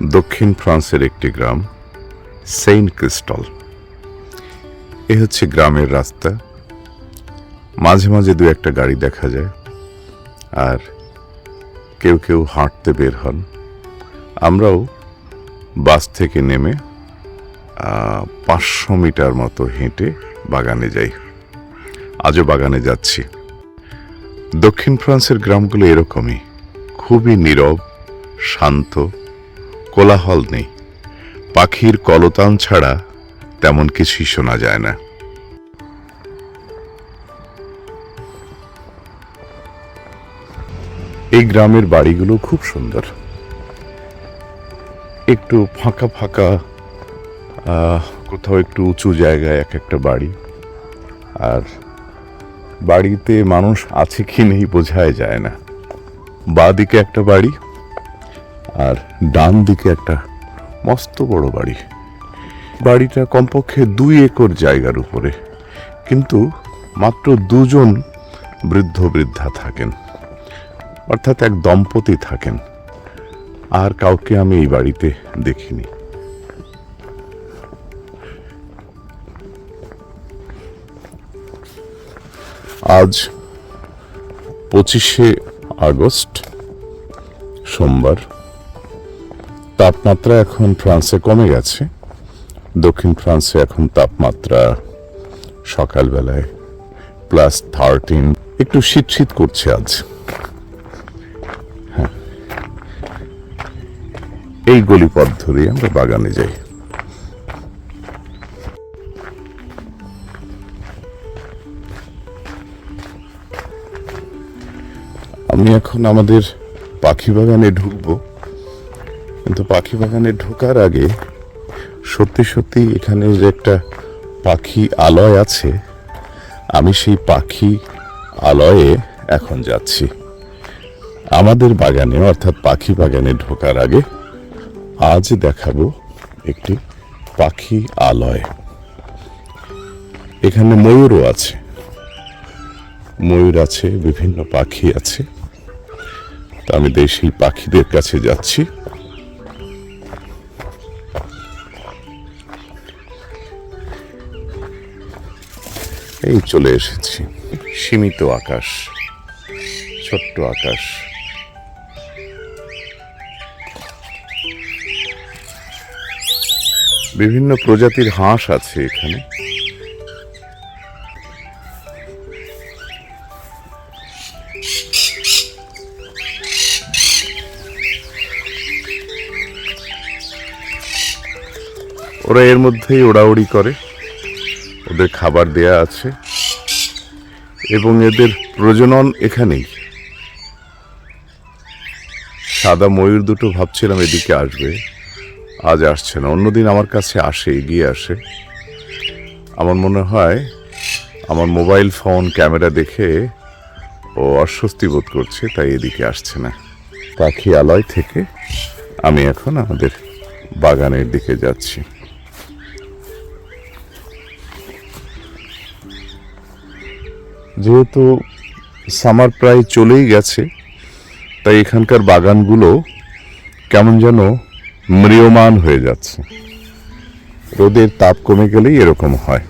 দক্ষিণ ফ্রান্সের একটি গ্রাম, সেইন্ট ক্রিস্টল। এ হচ্ছে গ্রামের রাস্তা। মাঝে মাঝে দু একটা গাড়ি দেখা যায়, আর কেউ কেউ হাঁটতে বের হন। আমরাও বাস থেকে নেমে পাঁচশো মিটার মতো হেঁটে বাগানে যাই। আজও বাগানে যাচ্ছি। দক্ষিণ ফ্রান্সের গ্রামগুলো এরকমই, খুবই নীরব, শান্ত কোলাহল নেই। পাখির কলতান ছাড়া তেমন কিছুই শোনা যায় না। এই গ্রামের বাড়িগুলো খুব সুন্দর। একটু ফাঁকা ফাঁকা কোথাও একটু উঁচু জায়গায় এক একটা বাড়ি। আর বাড়িতে মানুষ আছে কি নেই বোঝাই যায় না। বাঁ দিকে একটা বাড়ি আর ডান দিকে একটা মস্ত বড় বাড়ি। বাড়িটা কমপক্ষে দুই একর জায়গার উপরে, কিন্তু মাত্র দুজন বৃদ্ধ বৃদ্ধা থাকেন, অর্থাৎ এক দম্পতি থাকেন। আর কাউকে আমি এই বাড়িতে দেখিনি। আজ পঁচিশে আগস্ট, সোমবার তাপমাত্রা এখন ফ্রান্সে কমে গেছে। দক্ষিণ ফ্রান্সে এখন তাপমাত্রা সকালবেলায় প্লাস থার্টিন একটু শীত শীত করছে আজ। হ্যাঁ। এই গলিপথ ধরে আমরা বাগানে যাই। আমি এখন আমাদের পাখি বাগানে ঢুকবো। কিন্তু পাখি বাগানে ঢোকার আগে সত্যি সত্যি এখানে যে একটা পাখি আলয় আছে, আমি সেই পাখি আলয়ে এখন যাচ্ছি। আমাদের বাগানে, অর্থাৎ পাখি বাগানে ঢোকার আগে আজ দেখাবো একটি পাখি আলয়। এখানে ময়ূরও আছে। ময়ূর আছে, বিভিন্ন পাখি আছে। তা আমি দেশি পাখিদের কাছে যাচ্ছি। এই চলে এসেছি। সীমিত আকাশ, ছোট্ট আকাশ। বিভিন্ন প্রজাতির হাঁস আছে এখানে। ওরা এর মধ্যেই ওড়াউড়ি করে। ওদের খাবার দেয়া আছে এবং এদের প্রজনন এখানেই। সাদা ময়ূর দুটো ভাবছিলাম এদিকে আসবে। আজ আসছে না, অন্যদিন আমার কাছে আসে, এগিয়ে আসে। আমার মনে হয় আমার মোবাইল ফোন, ক্যামেরা দেখে ও অস্বস্তি বোধ করছে, তাই এদিকে আসছে না। পাখি আলয় থেকে আমি এখন আমাদের বাগানের দিকে যাচ্ছি। যেহেতু সামার প্রায় চলেই গেছে, তাই এখানকার বাগানগুলো কেমন যেন ম্রিয়মান হয়ে যাচ্ছে। রোদের তাপ কমে গেলেই এরকম হয়।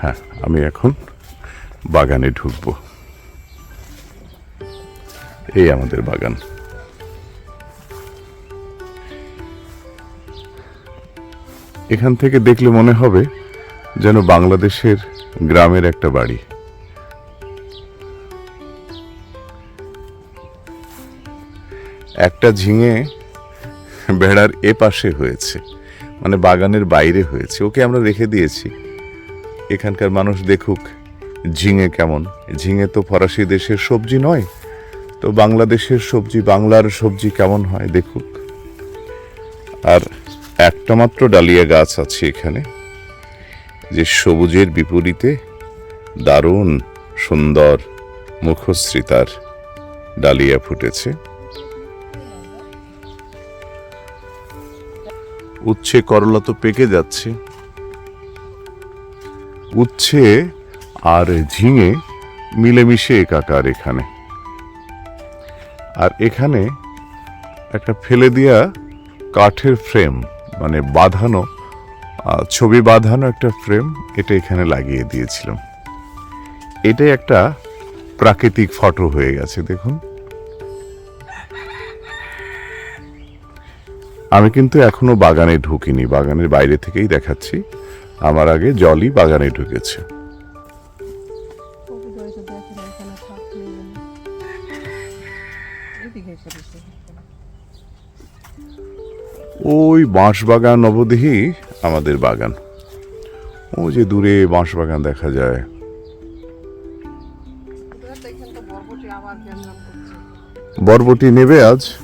হ্যাঁ আমি এখন বাগানে ঢুকবো। এই আমাদের বাগান। এখান থেকে দেখলে মনে হবে যেন বাংলাদেশের গ্রামের একটা বাড়ি। একটা ঝিঙে বেড়ার এ পাশে হয়েছে মানে বাগানের বাইরে হয়েছে। ওকে আমরা রেখে দিয়েছি। এখানকার মানুষ দেখুক ঝিঙে কেমন। ঝিঙে তো ফরাসি দেশের সবজি নয়, তো বাংলাদেশের সবজি, বাংলার সবজি কেমন হয় দেখুক। আর একটা মাত্র ডালিয়া গাছ আছে এখানে, যে সবুজের বিপরীতে দারুণ সুন্দর মুখশ্রী তার ডালিয়া ফুটেছে। উচ্ছে করলা তো পেকে যাচ্ছে। উচ্ছে আর ঝিঙে মিলেমিশে একাকার এখানে। আর এখানে একটা ফেলে দেওয়া কাঠের ফ্রেম। মানে বাঁধানো ছবি বাঁধানো একটা ফ্রেম এটা এখানে লাগিয়ে দিয়েছিলাম। এটাই একটা প্রাকৃতিক ফটো হয়ে গেছে, দেখুন। আমি কিন্তু এখনও বাগানে ঢুকিনি, বাগানের বাইরে থেকেই দেখাচ্ছি। আমার আগে জলই বাগানে ঢুকেছে। ওই বাঁশ বাগান অবধি আমাদের বাগান। ও যে দূরে বাঁশ বাগান দেখা যায়। বরবটি নেবে আজ?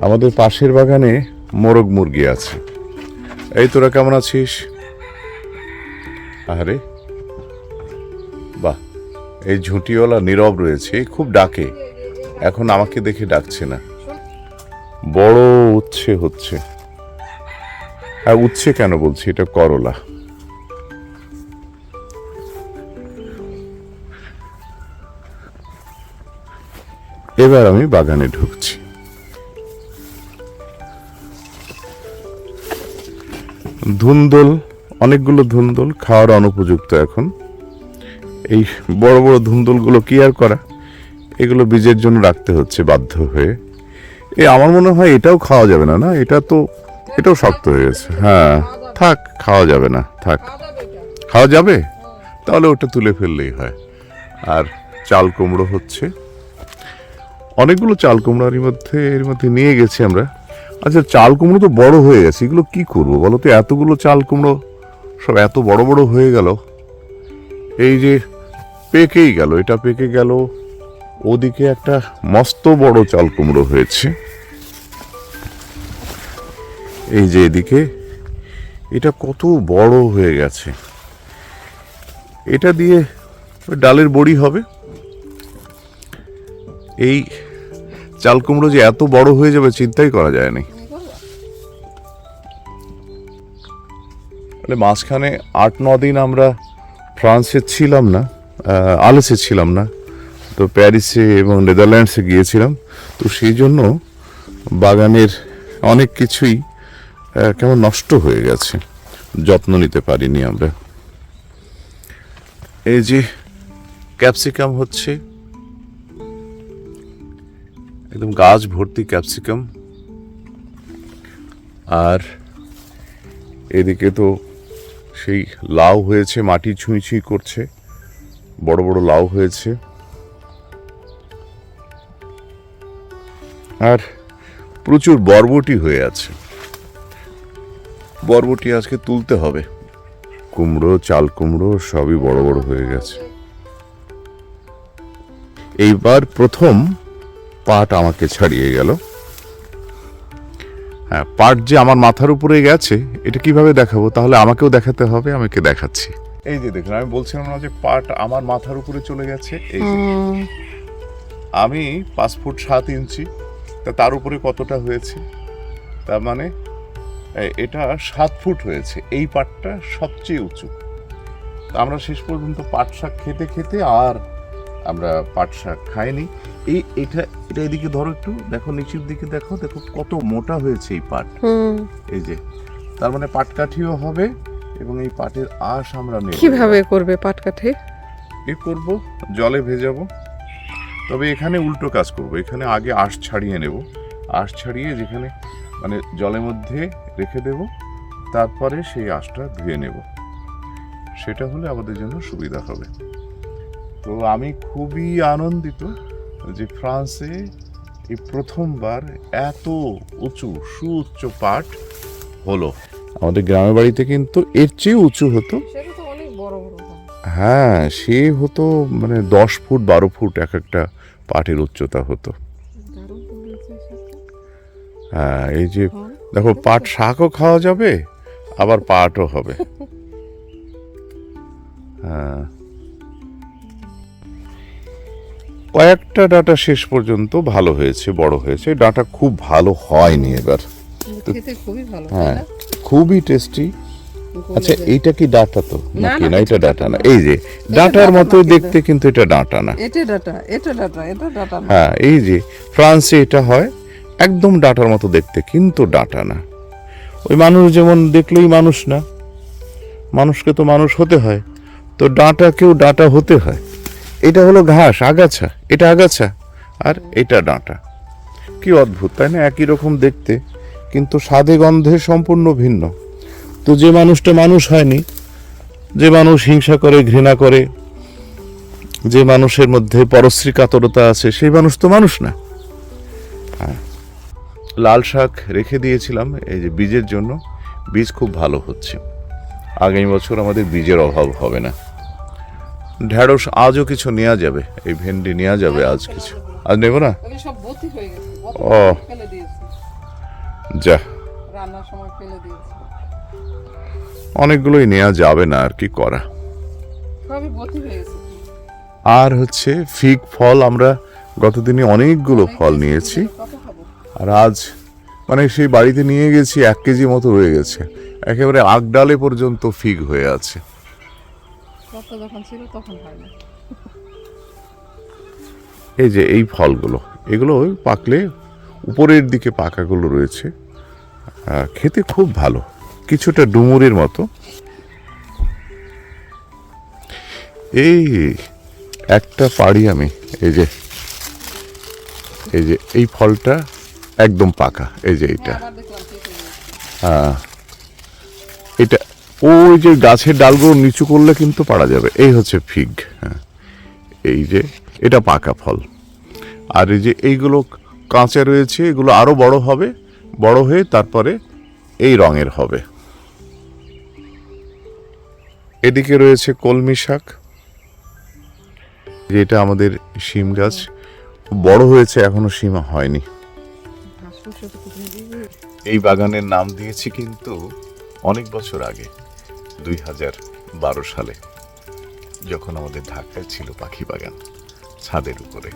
আমাদের পাশের বাগানে মোরগ মুরগি আছে। এই তোরা কেমন আছিস? আরে বাহ, এই ঝুঁটিওয়ালা নীরব রয়েছে, খুব ডাকে। এখন আমাকে দেখে ডাকছে না। বড় উচ্ছে হচ্ছে। আর উচ্ছে কেন বলছি? এটা করলা। এবার আমি বাগানে ঢুকছি। ধুন্দল অনেকগুলো ধুন্দল খাওয়ার অনুপযুক্ত এখন। এই বড় বড় ধুন্দলগুলো কি আর করা? এগুলো বীজের জন্য রাখতে হচ্ছে বাধ্য হয়ে। এ, আমার মনে হয় এটাও খাওয়া যাবে না না? এটা তো, এটাও শক্ত হয়ে গেছে। হ্যাঁ থাক, খাওয়া যাবে না, থাক। খাওয়া যাবে? তাহলে ওটা তুলে ফেললেই হয়। আর চাল কুমড়ো হচ্ছে। অনেকগুলো চাল কুমড়ো এর মধ্যে এর মধ্যে নিয়ে গেছি আমরা। আচ্ছা চাল কুমড়ো তো বড় হয়ে গেছে, এগুলো কি করব বলো তো? এতগুলো চাল কুমড়ো, সব এত বড় বড় হয়ে গেল। এই যে পেকেই গেল, এটা পেকে গেল ওদিকে একটা মস্ত বড় চাল কুমড়ো হয়েছে। এই যে এদিকে, এটা কত বড় হয়ে গেছে। এটা দিয়ে ডালের বড়ি হবে। এই চাল কুমড়ো যে এত বড় হয়ে যাবে, চিন্তাই করা যায় না। তাহলে মাঝখানে আট, ন দিন আমরা ফ্রান্সে ছিলাম না আলেসে ছিলাম না। তো প্যারিসে এবং নেদারল্যান্ডসে গিয়েছিলাম। তো সেই জন্য বাগানের অনেক কিছুই কেমন নষ্ট হয়ে গেছে। যত্ন নিতে পারিনি আমরা। এই যে ক্যাপসিকাম হচ্ছে, একদম গাছ ভর্তি ক্যাপসিকাম। আর এদিকে তো সেই লাউ হয়েছে, মাটি ছুঁই ছুঁই করছে, বড় বড় লাউ হয়েছে। আর প্রচুর বরবটি হয়ে আছে। বরবটি আজকে তুলতে হবে। কুমড়ো চাল কুমড়ো সবই বড় বড় হয়ে গেছে। এইবার প্রথম পাট আমাকে ছাড়িয়ে গেল। হ্যাঁ পাট যে আমার মাথার উপরে গেছে এটা কীভাবে দেখাবো? তাহলে আমাকেও দেখাতে হবে আমাকে দেখাচ্ছি। এই যে দেখুন আমি বলছিলাম না যে পাট আমার মাথার উপরে চলে গেছে এই আমি পাঁচ ফুট সাত ইঞ্চি তা তার উপরে কতটা হয়েছে? তার মানে এটা সাত ফুট হয়েছে। এই পাটটা সবচেয়ে উঁচু। আমরা শেষ পর্যন্ত পাট শাক খেতে খেতে আর আমরা পাট শাক খাইনি। এই এটা এটা এদিকে ধরো একটু। দেখো নিচের দিকে দেখো দেখো কত মোটা হয়েছে এই পাট। এই যে তার মানে পাটকাঠিও হবে এবং এই পাটের আঁশ আমরা নেব কীভাবে করবে পাটকাঠি এ করব জলে ভেজাবো। তবে এখানে উল্টো কাজ করব। এখানে আগে আঁশ ছাড়িয়ে নেব। আঁশ ছাড়িয়ে যেখানে মানে জলের মধ্যে রেখে দেব তারপরে সেই আঁশটা ধুয়ে নেব। সেটা হলে আমাদের জন্য সুবিধা হবে। তো আমি খুবই আনন্দিত যে ফ্রান্সে এই প্রথমবার এত উঁচু সুউচ্চ পাট হলো। আমাদের গ্রামের বাড়িতে কিন্তু এর চেয়ে উঁচু হতো। অনেক বড় বড় হ্যাঁ সে হতো মানে দশ ফুট বারো ফুট এক একটা পাটের উচ্চতা হতো। হ্যাঁ এই যে হ্যাঁ। দেখো পাট শাকও খাওয়া যাবে আবার পাটও হবে। হ্যাঁ। কয়েকটা ডাটা শেষ পর্যন্ত ভালো হয়েছে বড় হয়েছে। ডাটা খুব ভালো হয়নি এবার। খুবই ভালো হ্যাঁ খুবই টেস্টি। আচ্ছা। এইটা কি ডাটা তো? না, নাকি না, এটা ডাটা না। এই যে ডাটার ডাটা মতোই দেখতে কিন্তু এটা ডাটা না। এটা ডাটা এটা ডাটা এটা ডাটা না। হ্যাঁ এই যে ফ্রান্সে এটা হয় একদম ডাটার মতো দেখতে কিন্তু ডাটা না। ওই মানুষ যেমন দেখলেই মানুষ না। মানুষকে তো মানুষ হতে হয়। তো ডাঁটাকেও ডাঁটা হতে হয়। এটা হলো ঘাস আগাছা এটা আগাছা আর এটা ডাঁটা। কি অদ্ভুত তাই না? একই রকম দেখতে কিন্তু স্বাদে গন্ধে সম্পূর্ণ ভিন্ন। তো যে মানুষটা মানুষ হয়নি যে মানুষ হিংসা করে ঘৃণা করে যে মানুষের মধ্যে পরশ্রী কাতরতা আছে সেই মানুষ তো মানুষ না। হ্যাঁ। লাল শাক রেখে দিয়েছিলাম এই যে বীজের জন্য। বীজ খুব ভালো হচ্ছে। আগামী বছর আমাদের বীজের অভাব হবে না। ঢ্যাঁড়স আজও কিছু নেওয়া যাবে এই ভেন্ডি নেওয়া যাবে আজ কিছু। আজ নেব না? ও। যা। রান্নার সময় ফেলে দিয়েছে। অনেকগুলোই নেওয়া যাবে না আর কি করা। আর হচ্ছে ফিগ ফল আমরা গতদিনে অনেকগুলো ফল নিয়েছি। আর আজ মানে সেই বাড়িতে নিয়ে গেছি এক কেজি মতো রয়ে গেছে। একেবারে আগডালে পর্যন্ত ফিগ হয়ে আছে। এই যে এই ফলগুলো এগুলো ওই পাকলে উপরের দিকে পাকাগুলো রয়েছে। খেতে খুব ভালো। কিছুটা ডুমুরের মতো। এই একটা পারি আমি, এই যে এই যে, এই ফলটা একদম পাকা, এই যে গেছে হ্যাঁ। এটা, ওই যে গাছের ডালগুলো নিচু করলে কিন্তু পারা যাবে। এই হচ্ছে ফিগ হ্যাঁ। এই যে, এটা পাকা ফল। আর এই যে এইগুলো কাঁচা রয়েছে, এগুলো আরও বড় হবে, বড় হয়ে তারপরে এই রঙের হবে। এদিকে রয়েছে কলমি শাক, যেটা আমাদের শিম গাছ। বড় হয়েছে, এখনও শিম হয়নি। এই বাগানের নাম দিয়েছি কিন্তু অনেক বছর আগে, দুই হাজার বারো সালে, যখন আমাদের ঢাকায় ছিল পাখি বাগান, ছাদের উপরে।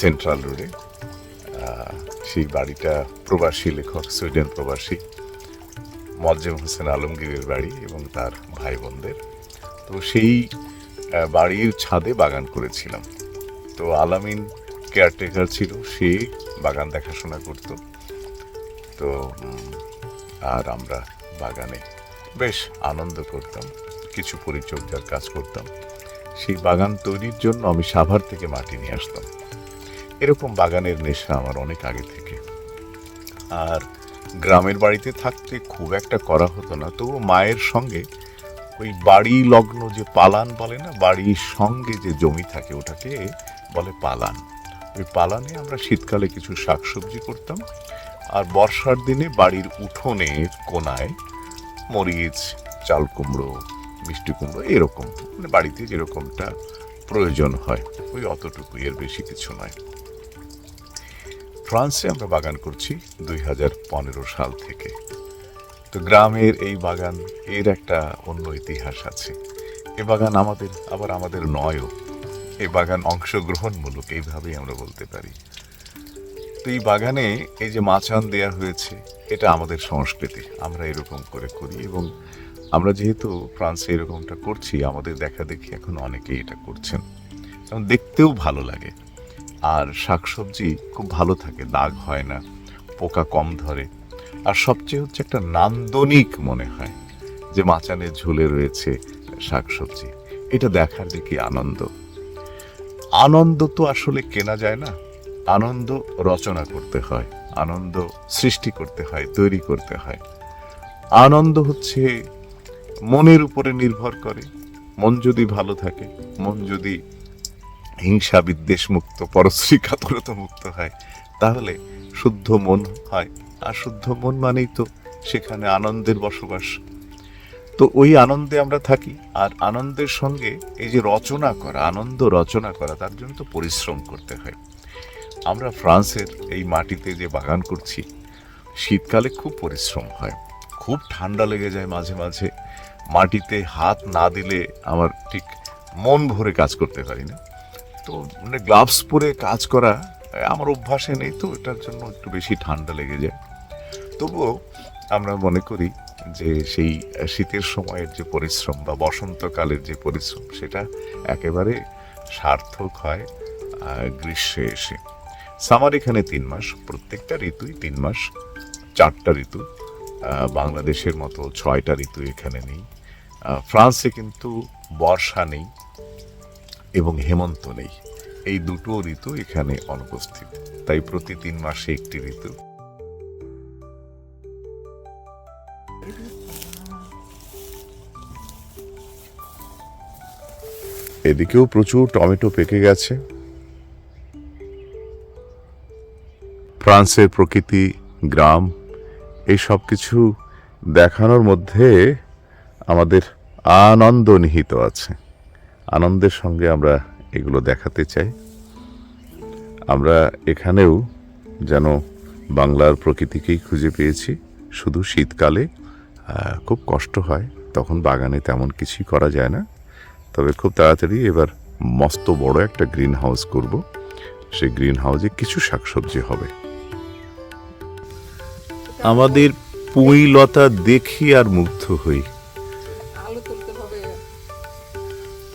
সেন্ট্রাল রোডে সেই বাড়িটা প্রবাসী লেখক, সুইডেন প্রবাসী মজ্জেম হোসেন আলমগীরের বাড়ি এবং তার ভাই বোনদের তো সেই বাড়ির ছাদে বাগান করেছিলাম। তো আলামিন কেয়ারটেকার ছিল, সে বাগান দেখাশোনা করতো। তো আর আমরা বাগানে বেশ আনন্দ করতাম, কিছু পরিচর্যার কাজ করতাম। সেই বাগান তৈরির জন্য আমি সাভার থেকে মাটি নিয়ে আসতাম। এরকম বাগানের নেশা আমার অনেক আগে থেকে। আর গ্রামের বাড়িতে থাকতে খুব একটা করা হতো না। তবু মায়ের সঙ্গে ওই বাড়ি লগ্ন যে পালান বলে না, বাড়ির সঙ্গে যে জমি থাকে ওটাকে বলে পালান। ওই পালানে আমরা শীতকালে কিছু শাকসবজি করতাম আর বর্ষার দিনে বাড়ির উঠোনের কোনায় মরিচ, চাল কুমড়ো, মিষ্টি কুমড়ো এরকম মানে বাড়িতে যেরকমটা প্রয়োজন হয়, ওই অতটুকু, এর বেশি কিছু নয়। ফ্রান্সে আমরা বাগান করছি দুই হাজার পনেরো সাল থেকে। তো গ্রামের এই বাগান, এর একটা অন্য ইতিহাস আছে। এ বাগান আমাদের, আবার আমাদের নয়ও। এই বাগান অংশগ্রহণমূলক, এইভাবেই আমরা বলতে পারি। তো এই বাগানে এই যে মাচান দেয়া হয়েছে, এটা আমাদের সংস্কৃতি। আমরা এরকম করে করি এবং আমরা যেহেতু ফ্রান্সে এরকমটা করছি, আমাদের দেখা দেখি এখন অনেকেই এটা করছেন। দেখতেও ভালো লাগে। আর শাকসবজি খুব ভালো থাকে, দাগ হয় না, পোকা কম ধরে। আর সবচেয়ে হচ্ছে একটা নান্দনিক মনে হয় যে মাচানে ঝুলে রয়েছে শাকসবজি। এটা দেখার যে কি আনন্দ। আনন্দ তো আসলে কেনা যায় না। আনন্দ রচনা করতে হয়, আনন্দ সৃষ্টি করতে হয়, তৈরি করতে হয়। আনন্দ হচ্ছে মনের উপরে নির্ভর করে। মন যদি ভালো থাকে, মন যদি হিংসা বিদ্বেষ মুক্ত পরশ্রী কাতরতা মুক্ত হয়। তাহলে শুদ্ধ মন হয়। আর শুদ্ধ মন মানেই তো সেখানে আনন্দের বসবাস। তো ওই আনন্দে আমরা থাকি। আর আনন্দের সঙ্গে এই যে রচনা করা, আনন্দ রচনা করা, তার জন্য তো পরিশ্রম করতে হয়। আমরা ফ্রান্সের এই মাটিতে যে বাগান করছি, শীতকালে খুব পরিশ্রম হয়। খুব ঠান্ডা লেগে যায় মাঝে মাঝে। মাটিতে হাত না দিলে আমার ঠিক মন ভরে কাজ করতে পারি না। তো মানে গ্লাভস পরে কাজ করা আমার অভ্যাসে নেই তো, এটার জন্য একটু বেশি ঠান্ডা লেগে যায়। তবুও আমরা মনে করি যে সেই শীতের সময়ের যে পরিশ্রম বা বসন্তকালের যে পরিশ্রম, সেটা একেবারে সার্থক হয় গ্রীষ্মে এসে। সামার এখানে তিন মাস, প্রত্যেকটা ঋতুই তিন মাস, চারটা ঋতু বাংলাদেশের মতো ছয়টা ঋতু এখানে নেই। ফ্রান্সে কিন্তু বর্ষা নেই এবং হেমন্ত নেই। এই দুটো ঋতু এখানে অনুপস্থিত। তাই প্রতি তিন মাসে একটি ঋতু। এদিকেও প্রচুর টমেটো পেকে গেছে। ফ্রান্সের প্রকৃতি, গ্রাম, এই সব কিছু দেখানোর মধ্যে আমাদের আনন্দ নিহিত আছে। আনন্দের সঙ্গে আমরা এগুলো দেখাতে চাই। আমরা এখানেও যেন বাংলার প্রকৃতিকেই খুঁজে পেয়েছি। শুধু শীতকালে খুব কষ্ট হয়, তখন বাগানে তেমন কিছুই করা যায় না। তবে খুব তাড়াতাড়ি এবার মস্ত বড় একটা গ্রিন হাউস করব। সেই গ্রিন হাউসে কিছু শাকসবজি হবে। আমাদের পুঁই লতা দেখি আর মুগ্ধ হই।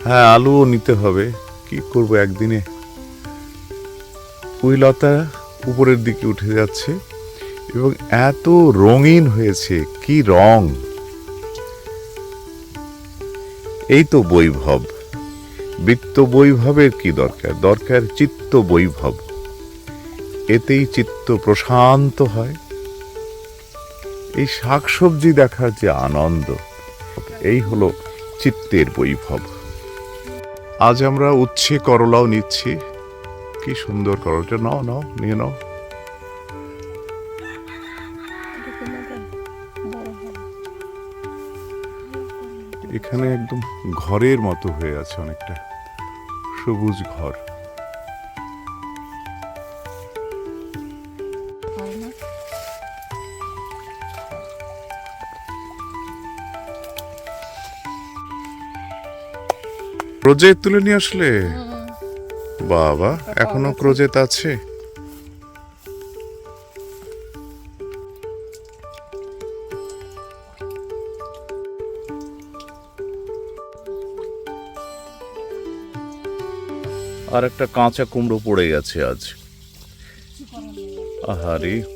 হ্যাঁ আলুও নিতে হবে। কি করব একদিনে? পুঁই লতা উপরের দিকে উঠে যাচ্ছে এবং এত রঙিন হয়েছে, কি রং! এই তো বৈভব। বৃত্ত বৈভবের কি দরকার? দরকার চিত্ত বৈভব। এতেই চিত্ত প্রশান্ত হয়। এই শাকসবজি দেখার যে আনন্দ, এই হলো চিত্তের বৈভব। আজ আমরা উচ্ছে করলাও নিচ্ছি। কি সুন্দর করলাটা, নাও নাও, নিয়ে নাও। এখানে একদম ঘরের মতো হয়ে আছে অনেকটা। সবুজ ঘর। ক্রোজেট তুলে নিয়ে আসলে? বাবা এখনও ক্রোজেট আছে? আর একটা কাঁচা কুমড়ো পড়ে গেছে আজ। আহারে।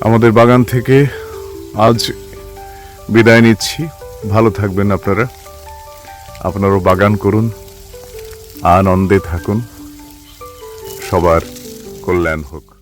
আমাদের বাগান থেকে আজ বিদায় নিচ্ছি। ভালো থাকবেন আপনারা। আপনারও বাগান করুন, আনন্দে থাকুন। সবার কল্যাণ হোক।